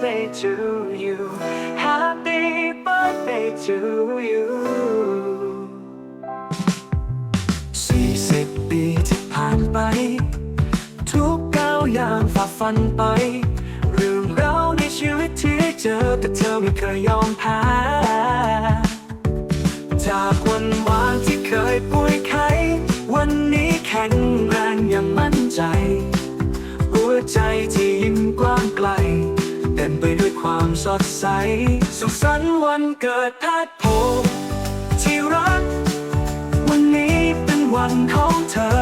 birthday to you Happy birthday to you สี่สิบปีที่ผ่านไป ทุกก้าวยางฝ่าฟันไป เรื่องราวในชีวิตที่เจอแต่เธอไม่เคยยอมแพ้ ดใส สุขสันต์วันเกิดทัดโพที่รัก วันนี้เป็นวันของเธอ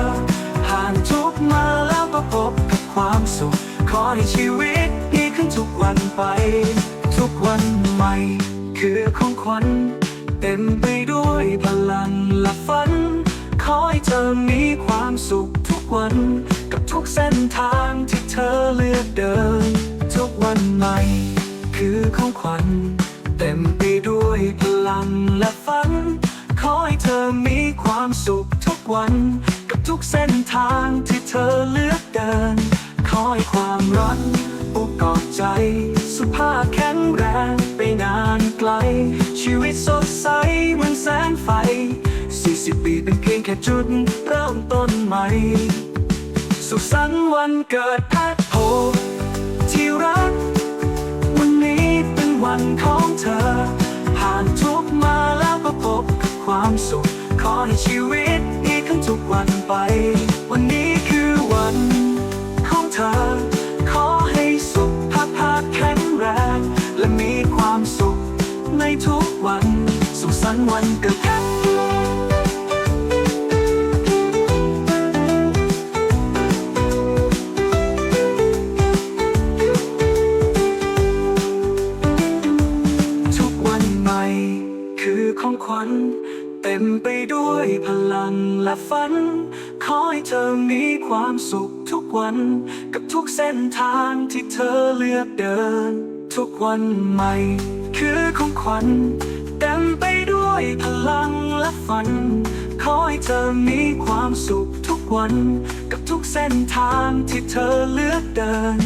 ผ่านทุกมาแล้วก็พบกับความสุข ขอให้ชีวิตดีขึ้นทุกวันไป ทุกวันใหม่ คือของขวัญเต็มไปด้วยพลังและฝัน ขอให้เธอมีความสุขทุกวัน กับทุกเส้นทางที่เธอเลือกเดิน ของขวัญ เต็มไปด้วยพลังและฝัน ขอให้เธอมีความสุขทุกวัน กับทุกเส้นทางที่เธอเลือกเดิน ขอให้ความรักอุกกอดใจ สุภาพแข็งแรงไปนานไกล ชีวิตสดใสเหมือนแสงไฟ 40 ปีเป็นเพียงแค่จุดเริ่มต้นใหม่ สุขสันต์วันเกิดแพทโพที่รัก นวันของเธอ ผ่านทุกมาแล้วก็พบกับความสุข ขอให้ชีวิตดีขึ้นทุกวันไป วันนี้คือวันของเธอ ขอให้สุขภาพภาพแข็งแรง และมีความสุขในทุกวัน สุขสันต์วันเกิด คือของขวัญ เต็มไปด้วยพลังและฝัน ขอให้เธอมีความสุขทุกวัน กับทุกเส้นทางที่เธอเลือกเดิน ทุกวันใหม่ คือของขวัญ เต็มไปด้วยพลังและฝัน ขอให้เธอมีความสุขทุกวัน กับทุกเส้นทางที่เธอเลือกเดิน